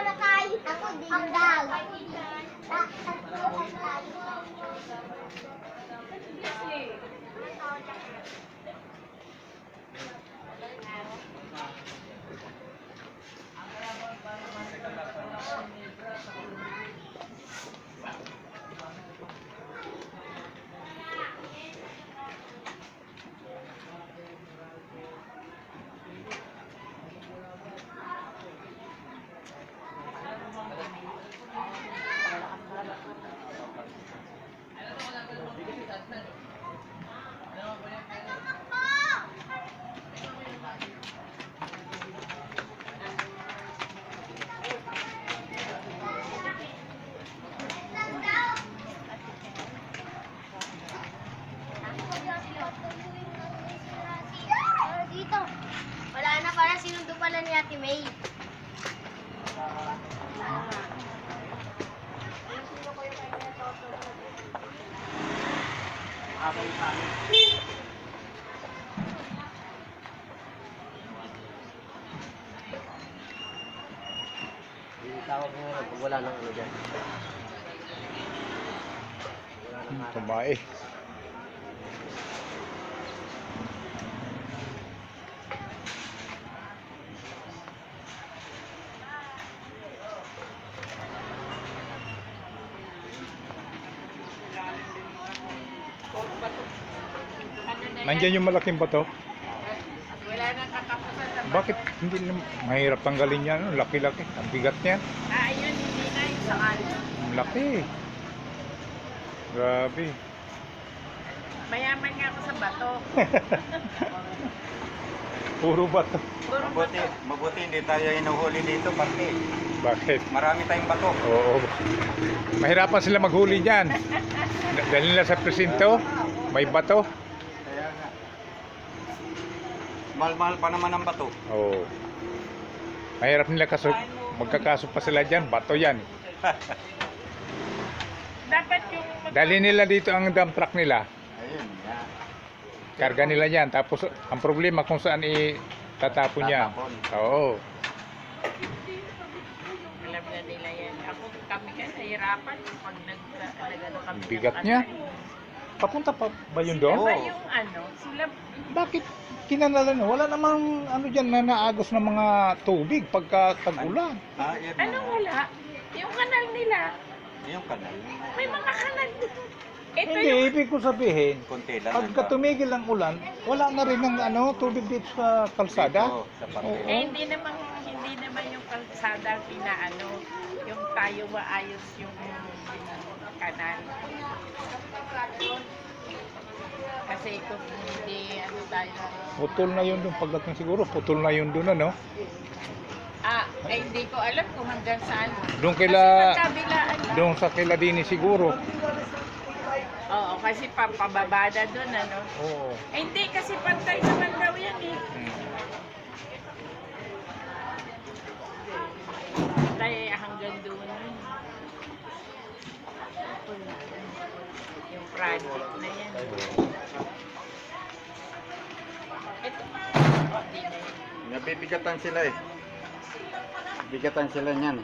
namatay ang dog. Takot. Sinundo pala ni Ate May. Tawag mo nga pag wala nang ano dyan. Wala nang Hmm, Nandiyan yung malaking bato. Wala nang katapusan sa Bakit hindi na mahirap tanggalin yan? Ang Laki-laki. Ang bigat niyan. Ah, ayun, hindi na yung sakal. Ang laki. Grabe. Mayaman nga ako sa bato. Puro bato. Mabuti, mabuti hindi tayo inuhuli dito pati Bakit? marami tayong bato. Oo. Mahirapan sila maghuli niyan. Dahil nila sa presinto, may bato. Kaya nga. Mahal-mahal pa naman ang bato. Oo. Mahirap nila kaso magkakaso pa sila diyan, bato 'yan. Dapat yung... Dali nila dito ang dump truck nila. Karga nila yan. Tapos ang problema kung saan itatapon niya. Tatapon. Oo. Alam na nila yan. Ako, kami ka nahirapan pag nag, nag-ano kami. ng Bigat niya. Papunta pa ba yun Sila doon? ba yung ano? Sila, Bakit kinanalan? Wala namang ano diyan na naagos ng mga tubig pagka tag-ulan. Ah, yan. ano wala? Yung kanal nila. Yung kanal. May mga kanal dito. Ito Hindi, yung... ibig ko sabihin, Kunti lang. pagka tumigil ang ulan, wala na rin ng ano, tubig dito sa kalsada. Dito, sa parte. Eh, hindi naman, hindi naman yung kalsada pinaano. Yung tayo maayos yung kanal. Kasi kung hindi, ano tayo, Putol na yun doon pagdating siguro, putol na yun doon ano. ah, eh, hindi ko alam kung hanggang saan. Doon Kasi kaila pagkabilaan. doon sa kila Dini siguro. Oo, kasi papababada doon, ano. Oo. Eh, hindi, kasi pantay naman daw yan eh. Hmm. Pantay hanggang doon. Yung project na yan. Ito, na yun. Nabibigatan sila eh. Bigatan sila niyan.